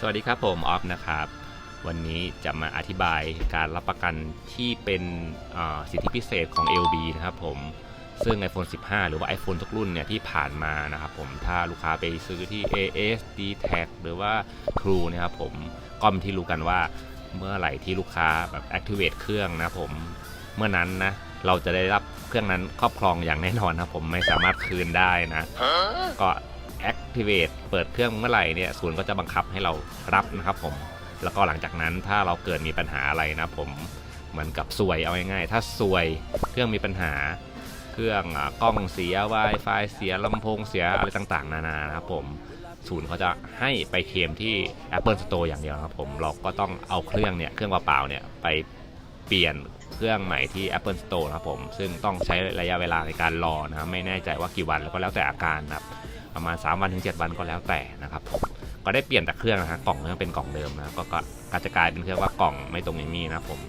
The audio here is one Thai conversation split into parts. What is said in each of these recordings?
สวัสดีครับผมออฟนะครับ วันนี้จะมาอธิบายการรับประกันที่เป็นอ่าสิทธิพิเศษของ LB นะครับผมซึ่ง iPhone 15 หรือว่า iPhone ทุกรุ่นเนี่ยที่ผ่านมานะครับผมถ้าลูกค้าไปซื้อที่ AS d t a c หรือว่า True นะครับผมก็เป็นที่รู้กันว่าเมื่อไหร่ที่ลูกค้าแบบ activate เครื่องนะครับผมเมื่อนั้นนะเราจะได้รับเครื่องนั้นครอบครองอย่างแน่นอนนะครับผมไม่สามารถคืนได้นะก็ activate เปิดเครื่องเมื่อไหร่เนี่ยศูนย์ก็จะบังคับให้เรารับนะครับผม แล้วก็หลังจากนั้นถ้าเราเกิดมีปัญหาอะไรนะผมเหมือนกับซวยเอาง่ายๆถ้าซวยเครื่องมีปัญหา เครื่องกล้องเสีย Wi-Fi เสียลำโพงเสียอะไรต่างๆ นานานะครับผมศูนย์เขาจะให้ไปเคลมที่ Apple Store อย่างเดียวครับผมเราก็ต้องเอาเครื่องเนี่ยเครื่องเปล่าๆเนี่ยไปเปลี่ยนเครื่องใหม่ที่ Apple Store นะครับผม ซึ่งต้องใช้ระยะเวลาในการรอนะครับไม่แน่ใจว่ากี่วันแล้วก็แล้วแต่อาการนะครับ ประมาณ 3 วันถึง 7 วันก็แล้วแต่นะครับก็ได้เปลี่ยนแต่เครื่องนะฮะกล่องยังเป็นกล่องเดิมนะก็ก็อาจะกลายเป็นเครื่องว่ากล่องไม่ตรงอย่างนี้นะผม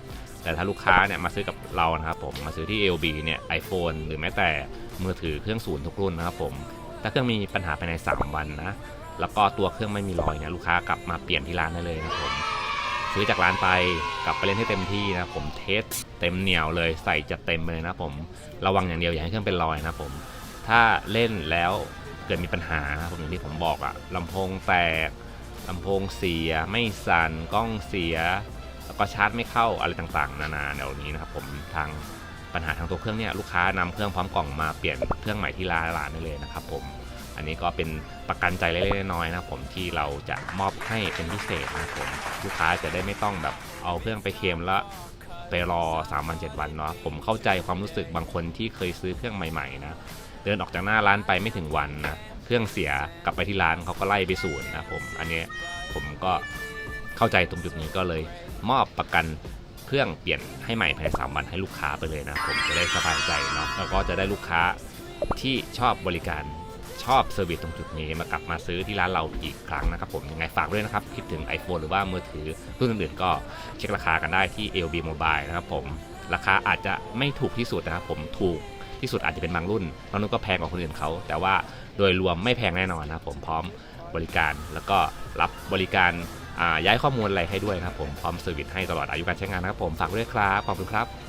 แต่ถ้าลูกค้าเนี่ยมาซื้อกับเรานะครับผมมาซื้อที่ LB เนี่ย iPhone หรือแม้แต่มือถือเครื่องศูนย์ทุกรุ่นนะครับผมถ้าเครื่องมีปัญหาภายใน 3 วันนะแล้วก็ตัวเครื่องไม่มีรอยเนี่ยลูกค้ากลับมาเปลี่ยนที่ร้านได้เลยนะผมซื้อจากร้านไปกลับไปเล่นให้เต็มที่นะผมเทสเต็มเหนียวเลยใส่จัดเต็มเลยนะผม ระวังอย่างเดียวอย่าให้เครื่องเป็นรอยนะผม ถ้าเล่นแล้ว เกิดมีปัญหาครับผมอย่างที่ผมบอกอะลำโพงแตกลำโพงเสียไม่สั่นกล้องเสีย แล้วก็ชาร์จไม่เข้าอะไรต่างๆ นานาแนวนี้นะครับผมทางปัญหาทางตัวเครื่องเนี่ยลูกค้านำเครื่องพร้อมกล่องมาเปลี่ยนเครื่องใหม่ที่ร้านร้านได้เลยนะครับผมอันนี้ก็เป็นประกันใจเล็กๆน้อยๆนะครับผมที่เราจะมอบให้เป็นพิเศษนะครับผมลูกค้าจะได้ไม่ต้องแบบเอาเครื่องไปเคลมแล้วไปรอ3วัน7วันเนาะผมเข้าใจความรู้สึกบางคนที่เคยซื้อเครื่องใหม่ๆนะ เดินออกจากหน้าร้านไปไม่ถึงวันนะเครื่องเสียกลับไปที่ร้านเขาก็ไล่ไปศูนย์นะผมอันนี้ผมก็เข้าใจตรงจุดนี้ก็เลย มอบประกันเครื่องเปลี่ยนให้ใหม่ภายใน3วันให้ลูกค้าไปเลยนะผมจะได้สบายใจเนาะแล้วก็จะได้ลูกค้าที่ชอบบริการชอบเซอร์วิสตรงจุดนี้มากลับมาซื้อที่ร้านเราอีกครั้งนะครับผมยังไงฝากด้วยนะครับ คิดถึง iPhone หรือว่ามือถือรุ่นอื่นๆก็เช็คราคากันได้ที่ LB Mobile นะครับผม ราคาอาจจะไม่ถูกที่สุดนะครับผมถูก ที่สุดอาจจะเป็นบางรุ่นบางรุ่นก็แพงกว่าคนอื่นเขา แต่ว่าโดยรวมไม่แพงแน่นอนนะครับผมพร้อมบริการแล้วก็รับบริการย้ายข้อมูลอะไรให้ด้วยนะครับผมพร้อมเซอร์วิสให้ตลอดอายุการใช้งานนะครับผมฝากด้วยครับขอบคุณครับ